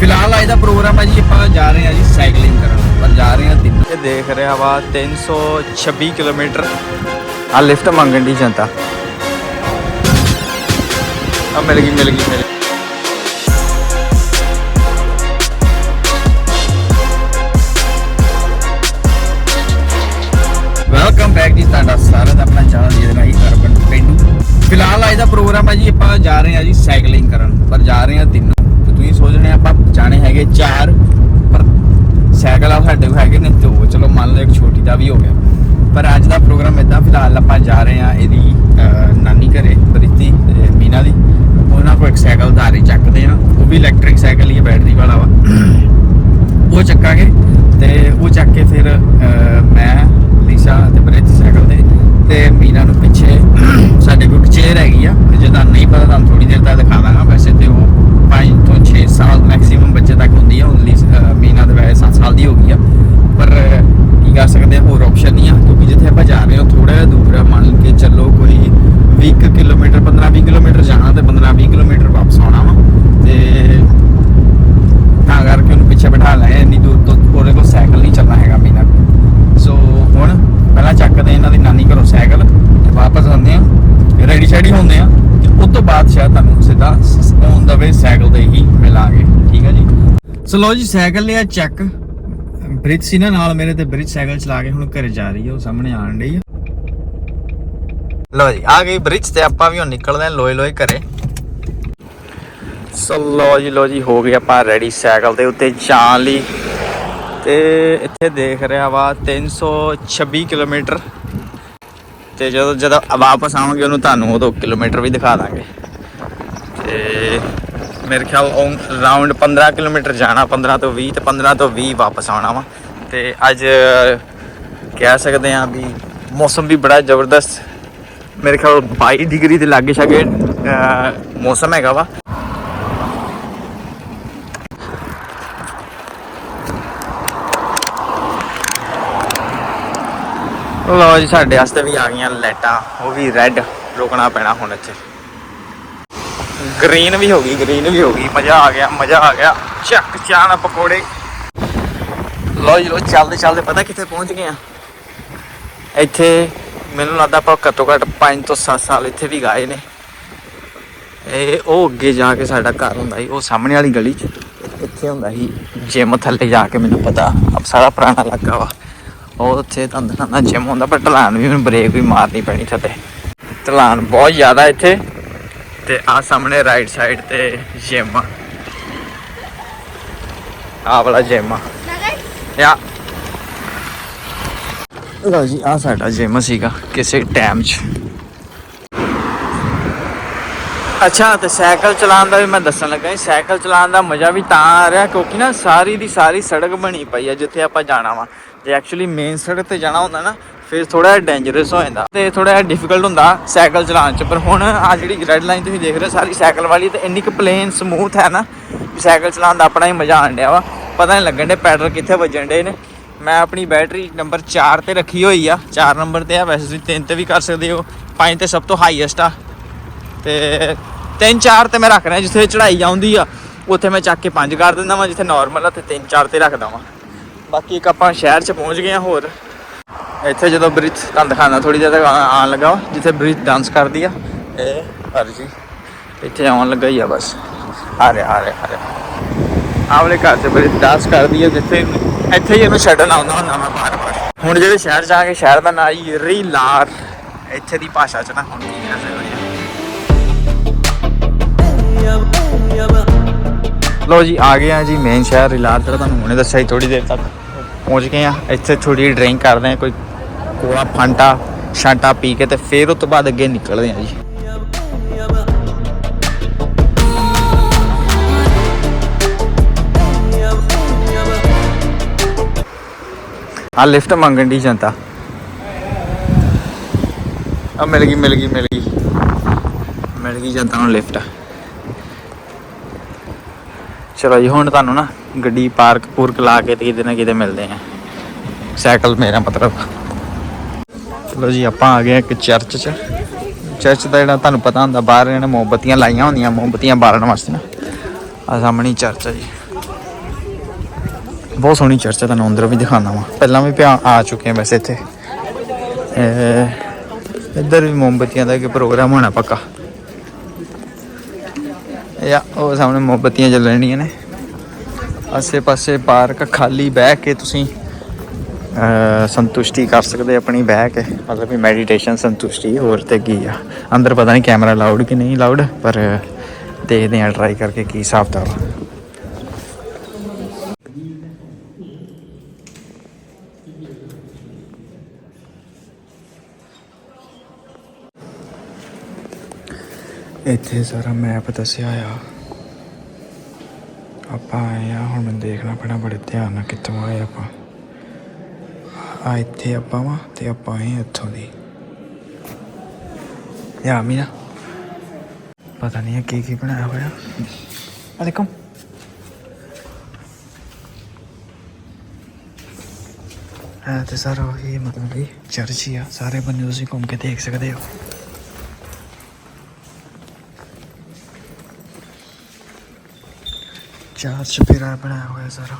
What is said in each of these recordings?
ਫਿਲਹਾਲ ਅੱਜ ਦਾ ਪ੍ਰੋਗਰਾਮ ਹੈ ਜੀ ਆਪਾਂ ਜਾ ਰਹੇ ਹਾਂ ਜੀ ਸਾਈਕਲਿੰਗ ਕਰਨ। ਪਰ ਜਾ ਰਹੇ ਹਾਂ ਤਿੰਨ ਇਹ ਦੇਖ ਰਿਹਾ ਵਾ 326 ਕਿਲੋਮੀਟਰ ਆ ਲਿਫਟ ਮੰਗਣ ਦੀ ਜਨਤਾ। ਆ ਮਿਲ ਗਈ ਮਿਲ ਗਈ ਮਿਲ ਗਈ। ਵੈਲਕਮ ਬੈਕ ਜੀ ਤੁਹਾਡਾ ਸਾਰਿਆਂ ਦਾ ਆਪਣਾ ਚੈਨਲ ਜਿਹਦੇ ਨਾਲ ਹੀ ਅਰਬਨ ਪਿੰਡੂ। ਫਿਲਹਾਲ ਅੱਜ ਦਾ ਪ੍ਰੋਗਰਾਮ ਹੈ ਜੀ ਆਪਾਂ ਜਾ ਰਹੇ ਹਾਂ ਜੀ ਸਾਈਕਲਿੰਗ ਕਰਨ। ਪਰ ਜਾ ਰਹੇ ਹਾਂ ਤਿੰਨ ਤੁਸੀਂ ਸੋਚਣੇ ਆਪਾਂ ਜਾਣੇ ਹੈਗੇ ਚਾਰ, ਪਰ ਸਾਈਕਲ ਆ ਸਾਡੇ ਕੋਲ ਹੈਗੇ ਨੇ ਦੋ, ਚਲੋ ਮੰਨ ਲਓ ਇੱਕ ਛੋਟੀ ਦਾ ਵੀ ਹੋ ਗਿਆ। ਪਰ ਅੱਜ ਦਾ ਪ੍ਰੋਗਰਾਮ ਇਦਾਂ ਫਿਲਹਾਲ ਆਪਾਂ ਜਾ ਰਹੇ ਹਾਂ ਇਹਦੀ ਨਾਨੀ ਘਰੇ, ਪ੍ਰੀਤੀ ਤੇ ਮੀਨਾ ਦੀ। ਉਹਨਾਂ ਕੋਲ ਇੱਕ ਸਾਈਕਲ ਧਾਰੀ ਚੱਕਦੇ ਆ ਉਹ ਵੀ ਇਲੈਕਟ੍ਰਿਕ ਸਾਈਕਲ ਹੀ ਹੈ ਬੈਟਰੀ ਵਾਲਾ ਵਾ। ਉਹ ਚੱਕਾਂਗੇ ਤੇ ਉਹ ਚੱਕ ਕੇ ਫਿਰ ਮੈਂ, ਲੀਸਾ ਤੇ ਬ੍ਰਿਜ ਸਾਈਕਲ ਤੇ ਤੇ ਮੀਨਾ ਨੂੰ ਪਿੱਛੇ ਸਾਡੇ ਕੋਲ ਇੱਕ ਚੇਅਰ ਹੈਗੀ ਆ। ਤੇ ਜੇ ਤੁਹਾਨੂੰ ਨਹੀਂ ਪਤਾ, ਤੁਹਾਨੂੰ ਥੋੜੀ ਦੇਰ ਤੱਕ ਦਿਖਾ ਦਾਂਗਾ ਵੈਸੇ ਤੇ ਉਹ 5 ਤੋਂ 6 ਸਾਲ ਮੈਕਸਿਮਮ ਬੱਚੇ ਤੱਕ ਹੁੰਦੀ ਆ ਹੁਣ ਲੀਸ ਅਹ, ਮੀਨਾ ਦੇ ਵੈਸੇ 7 ਸਾਲ ਦੀ ਹੋ ਗਈ ਆ ਪਰ ਅਹ, ਕੀ ਕਰ ਸਕਦੇ ਆ ਹੋਰ ਆਪਸ਼ਨ ਨਹੀਂ ਆ ਕਿਉਂਕਿ ਜਿੱਥੇ ਆਪਾਂ ਜਾ ਰਹੇ ਹਾਂ ਥੋੜਾ ਜਿਹਾ ਦੂਰ ਆ ਮੰਨ ਕੇ ਚੱਲੋ ਕੋਈ 20 ਕੁ ਕਿਲੋਮੀਟਰ 15 20 ਕਿਲੋਮੀਟਰ ਜਾਣਾ ਤੇ 15 20 ਕਿਲੋਮੀਟਰ ਵਾਪਸ ਆਉਣਾ ਵਾ ਤੇ ਤਾਂ ਕਰਕੇ ਉਹਨੂੰ ਪਿੱਛੇ ਬਿਠਾ ਲਿਆ ਇੰਨੀ ਦੂਰ ਤੋਂ ਉਹਦੇ ਕੋਲ ਸਾਈਕਲ ਨਹੀਂ ਚੱਲਣਾ ਹੈਗਾ ਮੀਨਾ ਕੋਲ ਸੋ ਹੁਣ ਪਹਿਲਾਂ ਚੱਕਦੇ ਇਹਨਾਂ ਦੀ ਨਾਨੀ ਘਰੋਂ ਸਾਈਕਲ ਤੇ ਵਾਪਸ ਆਉਂਦੇ ਆ ਰੈਡੀ ਸ਼ੈਡੀ ਹੁੰਦੇ ਆ ਤੇ ਉਸ ਤੋਂ ਬਾਅਦ ਸ਼ਾਇਦ ਤੁਹਾਨੂੰ ਸਿੱਧਾ ਔਨ ਦਾ ਵੇ ਸਾਈਕਲ ਤੇ ਹੀ ਮਿਲਾਂਗੇ ਠੀਕ ਹੈ ਜੀ ਸੋ ਲੋ ਜੀ, ਸਾਈਕਲ ਲਿਆ ਚੱਕ ਬ੍ਰਿਜ ਸੀ ਨਾ, ਨਾਲ ਮੇਰੇ ਤੇ ਬ੍ਰਿਜ ਸਾਈਕਲ ਚਲਾ ਕੇ ਹੁਣ ਘਰੇ ਜਾ ਰਹੀ ਹੈ ਉਹ ਸਾਹਮਣੇ ਆਣ ਰਹੀ ਆ। ਲੋ ਜੀ, ਆ ਗਈ ਬ੍ਰਿਜ ਤੇ ਆਪਾਂ ਵੀ ਹੁਣ ਨਿਕਲਦੇ ਹਾਂ ਲੋਏ ਲੋਏ ਘਰੇ। ਸੋ ਲੋ ਜੀ ਲੋ ਜੀ, ਹੋ ਗਏ ਆਪਾਂ ਰੈਡੀ ਸਾਈਕਲ ਦੇ ਉੱਤੇ ਜਾਣ ਲਈ। ਤੇ ਇੱਥੇ ਦੇਖ ਰਿਹਾ ਵਾ 326 ਕਿਲੋਮੀਟਰ। ਤੇ ਜਦੋਂ ਜਦੋਂ ਵਾਪਸ ਆਵਾਂਗੇ ਉਹਨੂੰ ਤੁਹਾਨੂੰ ਉਦੋਂ ਕਿਲੋਮੀਟਰ ਵੀ ਦਿਖਾ ਦਾਂਗੇ। ਤੇ ਮੇਰੇ ਖਿਆਲ ਰਾਉਂਡ 15 ਕਿਲੋਮੀਟਰ ਜਾਣਾ 15 ਤੋਂ 20 ਤੇ 15 ਤੋਂ 20 ਵਾਪਸ ਆਉਣਾ ਵਾ। ਤੇ ਅੱਜ ਕਹਿ ਸਕਦੇ ਆ ਵੀ ਮੌਸਮ ਵੀ ਬੜਾ ਜ਼ਬਰਦਸਤ, ਮੇਰੇ ਖਿਆਲ 22 ਡਿਗਰੀ ਦੇ ਲਾਗੇ ਛਾਗੇ ਮੌਸਮ ਹੈਗਾ ਵਾ। ਲੋ ਜੀ, ਸਾਡੇ ਵਾਸਤੇ ਵੀ ਆ ਗਈਆਂ ਲਾਈਟਾਂ, ਉਹ ਵੀ ਰੈੱਡ ਰੁਕਣਾ ਪੈਣਾ ਹੁਣ ਇੱਥੇ। ਗ੍ਰੀਨ ਵੀ ਹੋ ਗਈ ਗ੍ਰੀਨ ਵੀ ਹੋ ਗਈ। ਮਜ਼ਾ ਆ ਗਿਆ, ਮਜ਼ਾ ਆ ਗਿਆ। ਚੱਕ ਚਾਣਾ ਪਕੌੜੇ। ਲੋ ਜੀ ਲੋ ਚੱਲਦੇ ਚੱਲਦੇ। ਪਤਾ ਕਿੱਥੇ ਪਹੁੰਚ ਗਏ ਆ? ਇੱਥੇ ਮੈਨੂੰ ਲੱਗਦਾ ਆਪਾਂ ਘੱਟੋ ਘੱਟ 5 ਤੋਂ 7 ਸਾਲ ਇੱਥੇ ਵੀ ਗਾਏ ਨੇ। ਇਹ ਉਹ ਅੱਗੇ ਜਾ ਕੇ ਸਾਡਾ ਘਰ ਹੁੰਦਾ ਸੀ, ਉਹ ਸਾਹਮਣੇ ਵਾਲੀ ਗਲੀ 'ਚ। ਇੱਥੇ ਹੁੰਦਾ ਸੀ ਜਿਮ ਥੱਲੇ ਜਾ ਕੇ ਮੈਨੂੰ ਪਤਾ ਅਬ ਸਾਰਾ ਪੁਰਾਣਾ ਲੱਗਾ ਵਾ। ਉਹ ਉੱਥੇ ਤਾਂ ਨਾ ਜਿਮ ਹੁੰਦਾ, ਪਰ ਢਲਾਨ ਵੀ ਮੈਨੂੰ ਬ੍ਰੇਕ ਵੀ ਮਾਰਨੀ ਪੈਣੀ ਥੱਲੇ। ਢਲਾਨ ਬਹੁਤ ਜ਼ਿਆਦਾ ਇੱਥੇ। ਤੇ ਆ ਸਾਹਮਣੇ ਰਾਈਟ ਸਾਈਡ ਤੇ ਜਿਮ ਆ। ਵਾਲਾ ਜਿਮ ਯਾ। ਲਓ ਜੀ, ਆ ਸਾਡਾ ਜਿਮ ਸੀਗਾ ਕਿਸੇ ਟਾਈਮ 'ਚ। ਅੱਛਾ, ਤੇ ਸਾਈਕਲ ਚਲਾਉਣ ਦਾ ਵੀ ਮੈਂ ਦੱਸਣ ਲੱਗਾ ਸੀ ਸਾਈਕਲ ਚਲਾਉਣ ਦਾ ਮਜ਼ਾ ਵੀ ਤਾਂ ਆ ਰਿਹਾ ਕਿਉਂਕਿ ਨਾ ਸਾਰੀ ਦੀ ਸਾਰੀ ਸੜਕ ਬਣੀ ਪਈ ਆ ਜਿੱਥੇ ਆਪਾਂ ਜਾਣਾ ਵਾ। ਜੇ ਐਕਚੁਅਲੀ ਮੇਨ ਸੜਕ ਤੇ ਜਾਣਾ ਹੁੰਦਾ ਨਾ ਫਿਰ ਥੋੜਾ ਜਿਹਾ ਡੇਂਜਰਸ ਹੋ ਜਾਂਦਾ ਤੇ ਥੋੜਾ ਜਿਹਾ ਡਿਫਿਕਲਟ ਹੁੰਦਾ ਸਾਈਕਲ ਚਲਾਉਣ 'ਚ। ਪਰ ਹੁਣ ਆ ਜਿਹੜੀ ਰੈੱਡ ਲਾਈਨ ਤੁਸੀਂ ਦੇਖ ਰਹੇ ਹੋ ਸਾਰੀ ਸਾਈਕਲ ਵਾਲੀ ਤੇ ਇੰਨੀ ਕੁ ਪਲੇਨ ਸਮੂਥ ਹੈ ਨਾ ਵੀ ਸਾਈਕਲ ਚਲਾਉਣ ਦਾ ਆਪਣਾ ਹੀ ਮਜ਼ਾ ਆਣ ਡਿਆ ਵਾ। ਪਤਾ ਨਹੀਂ ਲੱਗਣ ਦੇ ਪੈਡਲ ਕਿੱਥੇ ਵੱਜਣ ਡੇ ਨੇ। ਮੈਂ ਆਪਣੀ ਬੈਟਰੀ ਨੰਬਰ 4 ਤੇ ਰੱਖੀ ਹੋਈ ਆ। 4 ਨੰਬਰ ਤੇ ਆ, ਵੈਸੇ ਤੁਸੀਂ 3 ਤੇ ਵੀ ਕਰ ਸਕਦੇ ਹੋ। 5 ਤੇ ਸਭ ਤੋਂ ਹਾਈਐਸਟ ਆ। ਤੇ 3 4 ਤੇ ਮੈਂ ਰੱਖ ਰਿਹਾ ਜਿੱਥੇ ਚੜਾਈ ਆਉਂਦੀ ਆ, ਉੱਥੇ ਮੈਂ ਚੱਕ ਕੇ 5 ਕਰ ਦਿੰਦਾ ਵਾਂ, ਜਿੱਥੇ ਨਾਰਮਲ ਆ, ਤੇ 3 4 ਤੇ ਰੱਖਦਾ ਵਾਂ। ਬਾਕੀ ਇੱਕ ਆਪਾਂ ਸ਼ਹਿਰ 'ਚ ਪਹੁੰਚ ਗਏ ਆ ਹੋਰ। ਇੱਥੇ ਜਦੋਂ ਬ੍ਰਿਜ ਤੁਹਾਨੂੰ ਦਿਖਾਣਾ ਥੋੜੀ ਦੇਰ ਆਉਣ ਲੱਗਾ ਵਾ, ਜਿੱਥੇ ਬ੍ਰਿਜ ਡਾਂਸ ਕਰਦੀ ਆ ਇਹ ਹਰ ਜੀ ਇੱਥੇ ਆਉਣ ਲੱਗਾ ਹੀ ਆ ਬਸ। ਆ ਰਿਹਾ ਆ ਰਿਹਾ ਆ ਰਿਹਾ ਆਵਲੇ ਘਰ ਤੇ ਬ੍ਰਿਜ ਡਾਂਸ ਕਰਦੀ ਆ ਜਿੱਥੇ ਇੱਥੇ ਹੀ ਇਹਨੂੰ ਛੱਡਣ ਆਉਂਦਾ ਹੁੰਦਾ ਮੈਂ ਬਾਰ ਬਾਰ ਹੁਣ ਜਿਹੜੇ ਸ਼ਹਿਰ ਜਾ ਕੇ ਸ਼ਹਿਰ ਦਾ ਨਾਂ ਹੀ ਰੀਲਾਰ ਇੱਥੇ ਦੀ ਭਾਸ਼ਾ 'ਚ ਨਾ ਹੁਣ ਕੀ ਕਹਿ ਸਕਦੇ ਆ। ਲੋ ਜੀ ਆ ਗਏ ਆ ਜੀ ਮੇਨ ਸ਼ਹਿਰ ਰਿਲਾਰ ਜਿਹੜਾ ਤੁਹਾਨੂੰ ਹੁਣੇ ਦੱਸਿਆ ਸੀ ਥੋੜੀ ਦੇਰ ਤੱਕ। ਪਹੁੰਚ ਗਏ ਆ। ਇੱਥੇ ਥੋੜੀ ਡਰਿੰਕ ਕਰਦੇ ਆ, ਕੋਈ ਕੋਲਾ, ਫਾਂਟਾ, ਸ਼ਾਂਟਾ ਪੀ ਕੇ ਤੇ ਫਿਰ ਉਸ ਤੋਂ ਬਾਅਦ ਅੱਗੇ ਨਿਕਲਦੇ ਆ ਜੀ। ਆ ਲਿਫਟ ਮੰਗਣ ਦੀ ਜਨਤਾ। ਆ ਮਿਲ ਗਈ ਮਿਲ ਗਈ ਮਿਲ ਗਈ। ਮਿਲ ਗਈ ਜਨਤਾ ਨੂੰ ਲਿਫਟ। ਚਲੋ ਜੀ, ਹੁਣ ਤੁਹਾਨੂੰ ਨਾ ਗੱਡੀ ਪਾਰਕ ਪੂਰਕ ਲਾ ਕੇ ਤੇ ਕਿਤੇ ਨਾ ਕਿਤੇ ਮਿਲਦੇ ਆ। ਸਾਈਕਲ ਮੇਰਾ ਮਤਲਬ। ਚਲੋ ਜੀ, ਆਪਾਂ ਆ ਗਏ ਇੱਕ ਚਰਚ 'ਚ। ਚਰਚ ਦਾ ਜਿਹੜਾ ਤੁਹਾਨੂੰ ਪਤਾ ਹੁੰਦਾ, ਬਾਹਰ ਇਹਨਾਂ ਨੇ ਮੋਮਬੱਤੀਆਂ ਲਾਈਆਂ ਹੁੰਦੀਆਂ, ਮੋਮਬੱਤੀਆਂ ਬਾਲਣ ਵਾਸਤੇ ਨਾ। ਆ ਸਾਹਮਣੇ ਚਰਚ ਹੈ ਜੀ। ਬਹੁਤ ਸੋਹਣੀ ਚਰਚ ਹੈ ਤੁਹਾਨੂੰ ਅੰਦਰੋਂ ਵੀ ਦਿਖਾਣਾ ਵਾ। ਪਹਿਲਾਂ ਵੀ ਪਿਆ, ਆ ਚੁੱਕੇ ਆ ਵੈਸੇ ਇੱਥੇ। ਇੱਧਰ ਵੀ ਮੋਮਬਤੀਆਂ ਦਾ ਇੱਕ ਪ੍ਰੋਗਰਾਮ ਹੋਣਾ ਪੱਕਾ। ਯਾ ਉਹ ਸਾਹਮਣੇ ਮੋਮਬਤੀਆਂ ਚੱਲ ਰਹੀਆਂ ਨੇ। ਆਸੇ ਪਾਸੇ ਪਾਰਕ ਖਾਲੀ ਬਹਿ ਕੇ ਤੁਸੀਂ ਸੰਤੁਸ਼ਟੀ ਕਰ ਸਕਦੇ ਆਪਣੀ ਬਹਿ ਕੇ। ਮਤਲਬ ਕਿ ਮੈਡੀਟੇਸ਼ਨ ਸੰਤੁਸ਼ਟੀ ਹੋਰ ਤੇ ਕੀ ਆ। ਅੰਦਰ ਪਤਾ ਨਹੀਂ ਕੈਮਰਾ ਲਾਊਡ ਕਿ ਨਹੀਂ ਲਾਊਡ ਪਰ ਦੇਖਦੇ ਆ ਟਰਾਈ ਕਰਕੇ ਕੀ ਹਿਸਾਬ ਦਾ ਇੱਥੇ ਸਾਰਾ ਮੈਪ ਦੱਸਿਆ ਆ। ਆਪਾਂ ਆਏ ਆ, ਹੁਣ ਮੈਨੂੰ ਦੇਖਣਾ ਪੈਣਾ, ਬੜੇ ਧਿਆਨ ਨਾਲ ਕਿੱਥੋਂ ਆਏ ਆਪਾਂ। ਆ ਇੱਥੇ ਆਪਾਂ ਵਾ ਤੇ ਆਪਾਂ ਆਏ ਇੱਥੋਂ ਦੀ। ਯਾ ਮੀਨਾ ਪਤਾ ਨਹੀਂ ਹੈ ਕੀ ਕੀ ਬਣਾਇਆ ਹੋਇਆ। ਅਲੈਕਮ ਹੈ ਤੇ ਸਾਰਾ ਇਹ ਮਤਲਬ ਕਿ ਚਰਚ ਹੀ ਆ। ਸਾਰੇ ਬੰਦੇ ਤੁਸੀਂ ਘੁੰਮ ਕੇ ਦੇਖ ਸਕਦੇ ਹੋ। ਚਾਰ ਚਪੇਰਾ ਬਣਾਇਆ ਹੋਇਆ ਸਾਰਾ।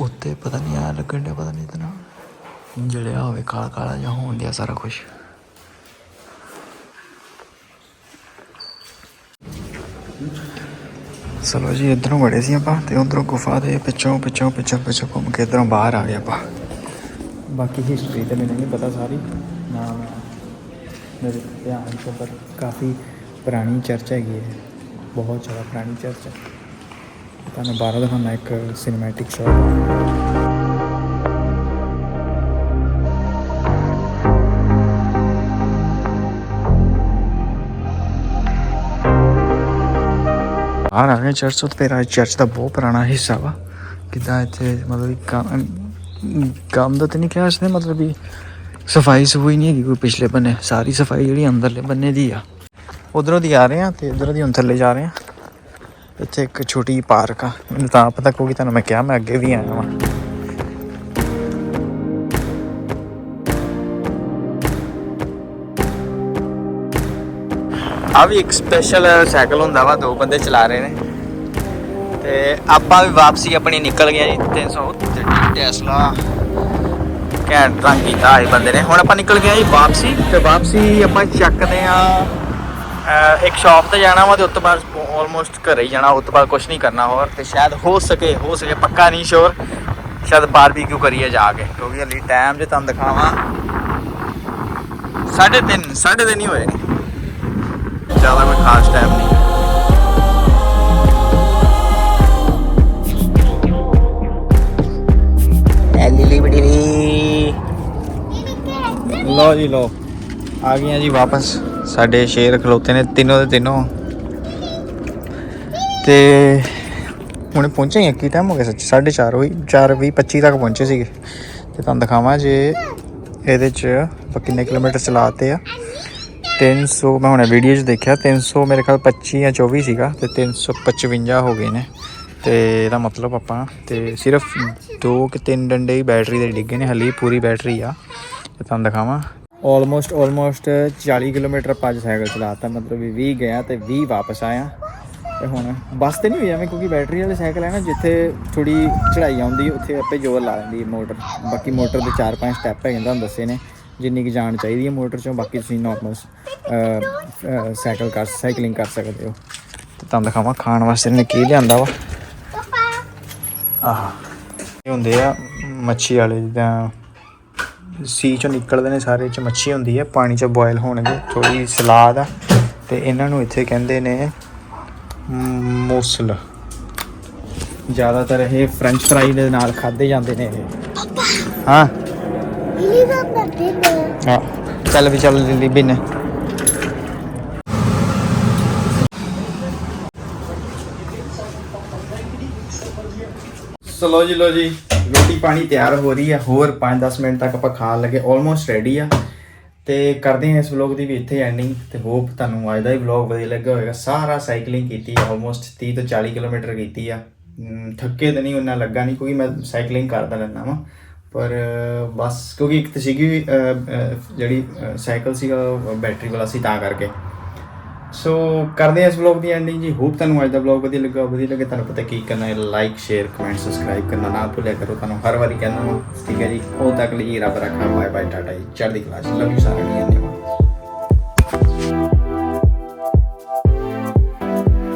ਉੱਤੇ ਪਤਾ ਨਹੀਂ ਉੱਤੇ ਆ ਲੱਗਣ ਡਿਆ, ਪਤਾ ਨਹੀਂ ਇਤਨਾ ਜਲਿਆ ਹੋਵੇ ਕਾਲਾ ਕਾਲਾ ਜਾਂ ਹੋਣ ਡਿਆ ਸਾਰਾ ਕੁਝ ਚਲੋ ਜੀ, ਇਧਰੋਂ ਵੜੇ ਸੀ ਆਪਾਂ ਤੇ ਉਧਰੋਂ ਗੁਫਾ ਦੇ ਪਿੱਛੋਂ ਪਿੱਛੋਂ ਪਿੱਛੋਂ ਪਿੱਛੋਂ ਘੁੰਮ ਕੇ ਇਧਰੋਂ ਬਾਹਰ ਆ ਗਏ ਆਪਾਂ। ਬਾਕੀ ਹਿਸਟਰੀ ਤਾਂ ਮੈਨੂੰ ਨਹੀਂ ਪਤਾ ਸਾਰੀ ਨਾਮ ਮੇਰੇ ਧਿਆਨ ਤੋਂ ਪਰ ਕਾਫੀ ਪੁਰਾਣੀ ਚਰਚ ਹੈਗੀ ਹੈ, ਬਹੁਤ ਜ਼ਿਆਦਾ ਪੁਰਾਣੀ ਚਰਚ ਹੈ। ਤੁਹਾਨੂੰ ਬਾਹਰੋਂ ਦਿਖਾਉਣਾ ਇੱਕ ਸਿਨੇਮੈਟਿਕ ਸ਼ਾਟ ਬਾਹਰ ਆ ਗਏ ਚਰਚ ਤੇ ਫਿਰ ਚਰਚ ਦਾ ਬਹੁਤ ਪੁਰਾਣਾ ਹਿੱਸਾ ਵਾ। ਕਿਦਾਂ ਇੱਥੇ ਮਤਲਬ ਕੰਮ ਦਾ ਤੇ ਨਹੀਂ ਕਿਹਾ ਇਸਨੇ ਮਤਲਬ ਵੀ ਸਫ਼ਾਈ ਸਫੂਈ ਨਹੀਂ ਹੈਗੀ ਕੋਈ ਪਿਛਲੇ ਬੰਨੇ, ਸਾਰੀ ਸਫ਼ਾਈ ਜਿਹੜੀ ਅੰਦਰਲੇ ਬੰਨੇ ਦੀ ਆ। ਉਧਰੋਂ ਦੀ ਆ ਰਹੇ ਆ ਤੇ ਇਧਰੋਂ ਦੀ ਹੁਣ ਥੱਲੇ ਜਾ ਰਹੇ ਆ। ਇੱਥੇ ਇੱਕ ਛੋਟੀ ਜਿਹੀ ਪਾਰਕ ਆ। ਮੈਨੂੰ ਤਾਂ ਪਤਾ ਕਿਉਂਕਿ ਤੁਹਾਨੂੰ ਮੈਂ ਕਿਹਾ ਮੈਂ ਅੱਗੇ ਵੀ ਆਇਆ ਵਾਂ। ਆ ਵੀ ਇੱਕ ਸਪੈਸ਼ਲ ਸਾਈਕਲ ਹੁੰਦਾ ਵਾ, ਦੋ ਬੰਦੇ ਚਲਾ ਰਹੇ ਨੇ। ਤੇ ਆਪਾਂ ਵੀ ਵਾਪਸੀ ਆਪਣੀ ਨਿਕਲ ਗਏ ਜੀ 300 ਟੈਸਲਾ ਘੈਂਟ ਰੰਗ ਕੀਤਾ ਇਹ ਬੰਦੇ ਨੇ। ਹੁਣ ਆਪਾਂ ਨਿਕਲ ਗਏ ਜੀ ਵਾਪਸੀ। ਤੇ ਵਾਪਸੀ ਆਪਾਂ ਚੱਕਦੇ ਆ ਇੱਕ ਸ਼ਾਪ ਤੇ ਜਾਣਾ ਵਾ ਤੇ ਉਸ ਤੋਂ ਬਾਅਦ ਆਲਮੋਸਟ ਘਰੇ ਹੀ ਜਾਣਾ, ਉਸ ਤੋਂ ਬਾਅਦ ਕੁਝ ਨਹੀਂ ਕਰਨਾ ਹੋਰ। ਤੇ ਸ਼ਾਇਦ ਹੋ ਸਕੇ ਹੋ ਸਕੇ, ਪੱਕਾ ਨਹੀਂ ਸ਼ੋਰ ਸ਼ਾਇਦ ਬਾਰਬੀਕਿਊ ਕਰੀਏ ਜਾ ਕੇ, ਕਿਉਂਕਿ ਹਲੀ ਟਾਈਮ ਜੇ ਤੁਹਾਨੂੰ ਦਿਖਾਵਾਂ। 3:30 3:30 ਹੀ ਹੋਏ ਨੇ। ਜ਼ਿਆਦਾ ਕੋਈ ਖਾਸ ਟਾਈਮ ਨਹੀਂ। ਐਲੀ ਬੜੀ ਲੋ ਜੀ ਲੋ ਆ ਗਈਆਂ ਜੀ ਵਾਪਸ। ਸਾਡੇ ਸ਼ੇਰ ਖਲੋਤੇ ਨੇ ਤਿੰਨੋਂ ਦੇ ਤਿੰਨੋਂ। ਤੇ ਹੁਣ ਪਹੁੰਚੇ ਹਾਂ ਕੀ ਟਾਈਮ ਹੋ ਗਿਆ ਸੱਚ? 4:30 ਹੋਈ 4:20 25 ਤੱਕ ਪਹੁੰਚੇ ਸੀਗੇ। ਤੇ ਤੁਹਾਨੂੰ ਦਿਖਾਵਾਂ ਜੇ ਇਹਦੇ ਚ ਕਿੰਨੇ ਕਿਲੋਮੀਟਰ ਚਲਾਤੇ ਆ। 300 ਮੈਂ ਹੁਣੇ ਵੀਡੀਓ 'ਚ ਦੇਖਿਆ 300 ਮੇਰੇ ਖਿਆਲ 25 ਜਾਂ 24 ਸੀਗਾ, ਤੇ 355 ਹੋ ਗਏ ਨੇ। ਤੇ ਇਹਦਾ ਮਤਲਬ ਆਪਾਂ, ਤੇ ਸਿਰਫ ਦੋ ਕਿ ਤਿੰਨ ਡੰਡੇ ਹੀ ਬੈਟਰੀ ਦੇ ਡਿੱਗੇ ਨੇ, ਹਲੀ ਪੂਰੀ ਬੈਟਰੀ ਆ। ਤੇ ਤੁਹਾਨੂੰ ਦਿਖਾਵਾਂ। ਆਲਮੋਸਟ ਆਲਮੋਸਟ 40 ਕਿਲੋਮੀਟਰ ਪੰਜ ਸਾਈਕਲ ਚਲਾਤਾ, ਮਤਲਬ ਵੀ 20 ਗਿਆ ਤੇ 20 ਵਾਪਸ ਆਇਆ। ਤੇ ਹੁਣ ਬਸ ਤੇ ਨਹੀਂ ਹੋਈ ਐਵੇਂ, ਕਿਉਂਕਿ ਬੈਟਰੀ ਵਾਲੇ ਸਾਈਕਲ ਹੈ ਨਾ, ਜਿੱਥੇ ਥੋੜੀ ਚੜਾਈ ਆਉਂਦੀ, ਉੱਥੇ ਆਪੇ ਜ਼ੋਰ ਲਾ ਦਿੰਦੀ ਮੋਟਰ ਬਾਕੀ ਮੋਟਰ ਦੇ 4-5 ਸਟੈਪ ਹੈਗੇ ਤੁਹਾਨੂੰ ਦੱਸੇ ਨੇ। ਜਿੰਨੀ ਕਿ ਜਾਣ ਚਾਹੀਦੀ ਹੈ ਮੋਟਰ ਚੋਂ ਬਾਕੀ ਤੁਸੀਂ ਨਾਰਮਲ ਸਾਈਕਲ ਕਰ ਸਾਈਕਲਿੰਗ ਕਰ ਸਕਦੇ ਹੋ। ਤੇ ਤੁਹਾਨੂੰ ਦਿਖਾਵਾਂ ਖਾਣ ਵਾਸਤੇ ਨੇ ਕੀ ਲਿਆਂਦਾ ਵਾ। ਆਹ ਇਹ ਹੁੰਦੇ ਆ ਮੱਛੀ ਵਾਲੇ ਜਿੱਦਾਂ ਸੀ ਚੋਂ ਨਿਕਲਦੇ ਨੇ ਸਾਰੇ ਚ ਮੱਛੀ ਹੁੰਦੀ ਹੈ ਪਾਣੀ ਚ ਬੋਇਲ ਹੋਣਗੇ ਥੋੜੀ ਸਲਾਦ ਆ ਤੇ ਇਹਨਾਂ ਨੂੰ ਇੱਥੇ ਕਹਿੰਦੇ ਨੇ ਮੋਸਲ। ਜ਼ਿਆਦਾਤਰ ਇਹ ਫ੍ਰੈਂਚ ਫਰਾਈ ਦੇ ਨਾਲ ਖਾਦੇ ਜਾਂਦੇ ਨੇ ਇਹ। ਹਾਂ। ਹਾਂ। ਚੱਲ ਵੀ, ਚੱਲ ਲਿਲੀ ਬਿਨ। ਚਲੋ ਜੀ ਲੋ ਜੀ, ਰੋਟੀ ਪਾਣੀ ਤਿਆਰ ਹੋ ਰਹੀ ਹੈ ਹੋਰ 5-10 ਮਿੰਟ ਤੱਕ ਆਪਾਂ ਖਾਣ ਲੱਗੇ ਆਲਮੋਸਟ ਰੈਡੀ ਆ। ਤੇ ਕਰਦੇ ਹਾਂ ਇਸ ਵਲੌਗ ਦੀ ਵੀ ਇੱਥੇ ਐਂਡਿੰਗ ਤੇ ਹੋਪ ਤੁਹਾਨੂੰ ਅੱਜ ਦਾ ਹੀ ਵਲੌਗ ਵਧੀਆ ਲੱਗਾ ਹੋਵੇਗਾ। ਸਾਰਾ ਸਾਈਕਲਿੰਗ ਕੀਤੀ ਆਲਮੋਸਟ 30 ਤੋਂ 40 ਕਿਲੋਮੀਟਰ ਕੀਤੀ ਆ। ਥੱਕੇ ਤਾਂ ਨਹੀਂ ਉਹਨਾਂ ਲੱਗਾ ਨਹੀਂ, ਕਿਉਂਕਿ ਮੈਂ ਸਾਈਕਲਿੰਗ ਕਰਦਾ ਰਹਿੰਦਾ ਵਾਂ। ਪਰ ਬਸ ਕਿਉਂਕਿ ਇੱਕ ਤਾਂ ਸੀਗੀ ਅਹ, ਜਿਹੜੀ ਸਾਈਕਲ ਸੀਗਾ ਬੈਟਰੀ ਵਾਲਾ ਸੀ ਤਾਂ ਕਰਕੇ। ਸੋ ਕਰਦੇ ਹਾਂ ਇਸ ਵਲੌਗ ਦੀ ਐਂਡਿੰਗ ਜੀ। ਹੋਪ ਤੁਹਾਨੂੰ ਅੱਜ ਦਾ ਵਲੌਗ ਵਧੀਆ ਲੱਗਾ ਵਧੀਆ ਲੱਗੇ ਤੁਹਾਨੂੰ ਪਤਾ ਕੀ ਕਰਨਾ ਹੈ। ਲਾਈਕ ਸ਼ੇਅਰ ਕਮੈਂਟ ਸਬਸਕ੍ਰਾਈਬ ਕਰਨਾ ਨਾ ਭੁੱਲਿਆ ਕਰੋ। ਤੁਹਾਨੂੰ ਹਰ ਵਾਰੀ ਕਹਿੰਦਾ ਹਾਂ ਠੀਕ ਹੈ ਜੀ। ਉਹ ਤੱਕ ਲਈ ਰੱਬ ਰੱਖਾ। ਬਾਏ ਬਾਏ ਟਾਟਾ ਜੀ। ਚੜ੍ਹਦੀ ਕਲਾਸ ਚ। ਲਵ ਯੂ ਸਾਰਿਆਂ ਨੂੰ।